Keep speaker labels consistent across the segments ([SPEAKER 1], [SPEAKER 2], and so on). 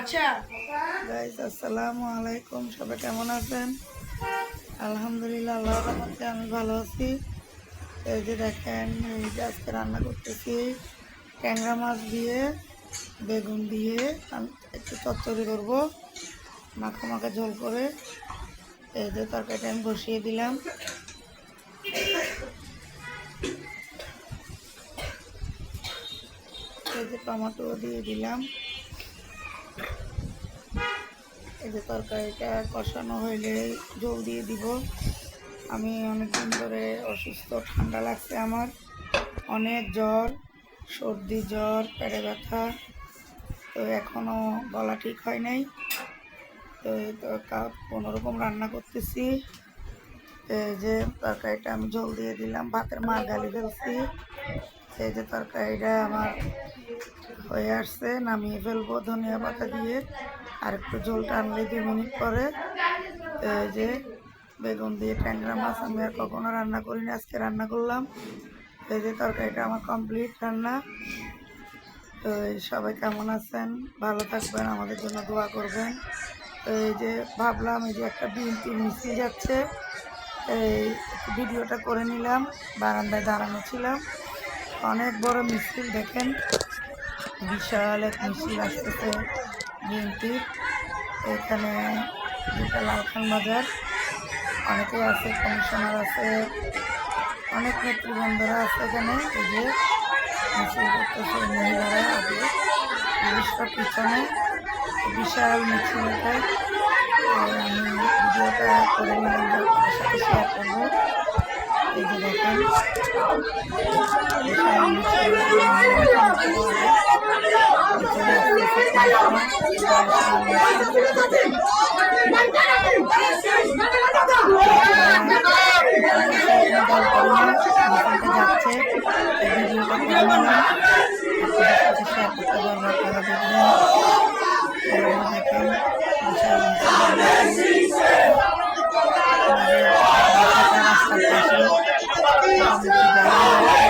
[SPEAKER 1] আচ্ছা।
[SPEAKER 2] আসসালামু আলাইকুম। সবাই কেমন আছেন? আলহামদুলিল্লাহ, আল্লাহ রহমতে আমি ভালো আছি। এই যে দেখেন, এই যে আজকে রান্না করতেছি, ট্যাংরা মাছ দিয়ে, বেগুন দিয়ে একটু চচ্চড়ি করব, মাখা মাখা ঝোল করে। এই যে তরকারিটা আমি বসিয়ে দিলাম। টমেটো দিয়ে দিলাম। এই যে তরকারিটা কষানো হইলে জল দিয়ে দিব। আমি অনেক দিন ধরে অসুস্থ, ঠান্ডা লাগছে আমার। অনেক জ্বর, সর্দি জ্বর, পেটে ব্যথা। তো এখনও গলা ঠিক হয় নাই। তো কোনোরকম রান্না করতেছি। এই যে তরকারিটা আমি জল দিয়ে দিলাম। ভাতের মার গালি ফেলছি। এই যে তরকারিটা আমার হয়ে আসছে, নামিয়ে ফেলব ধনিয়া পাতা দিয়ে। আর একটু ঝোল টানলে দুই মিনিট পরে, এই যে বেগুন দিয়ে ট্যাংরা মাছ আমি আর কখনো রান্না করিনি, আজকে রান্না করলাম। এই যে তরকারিটা আমার কমপ্লিট রান্না। তো সবাই কেমন আছেন? ভালো থাকবেন, আমাদের জন্য দোয়া করবেন। এই যে ভাবলাম, এই যে একটা বিএনপি মিছিল যাচ্ছে। এই ভিডিওটা করে নিলাম, বারান্দায় দাঁড়ানো ছিলাম। অনেক বড় মিছিল, দেখেন। বিশাল এক মিছিল আসতেছে বিএনপির এখানে যেটা লালখান বাজার, অনেকে আছে, কমিশনার আছে, অনেক নেতৃবৃন্দরা আছে এখানে। এই যে মিছিল করতেছে মহিলারা আগে পুলিশটা পিছনে। বিশাল মিছিল এটা। আমি ভিডিওটা করে নিলাম সাথে শেয়ার করব। যাচ্ছে শেয়ার করতে এভাবে দেখেন বিশাল মিছিল আমাদের বাসাটা রাস্তার পাশে আমি একটু জায়গা দেখতে পারি। ভিডিও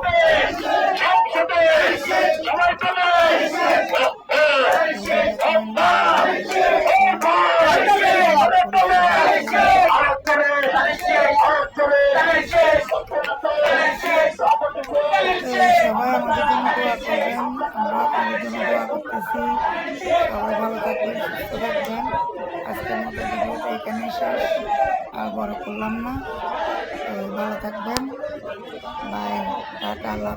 [SPEAKER 2] করতেছি সবাই ভালো থাকবেন, সুস্থ থাকবেন। আজকের মতো ভিডিওটা এখানে শেষ। আর বড় করলাম না। ভালো থাকবেন। By, tata, Allah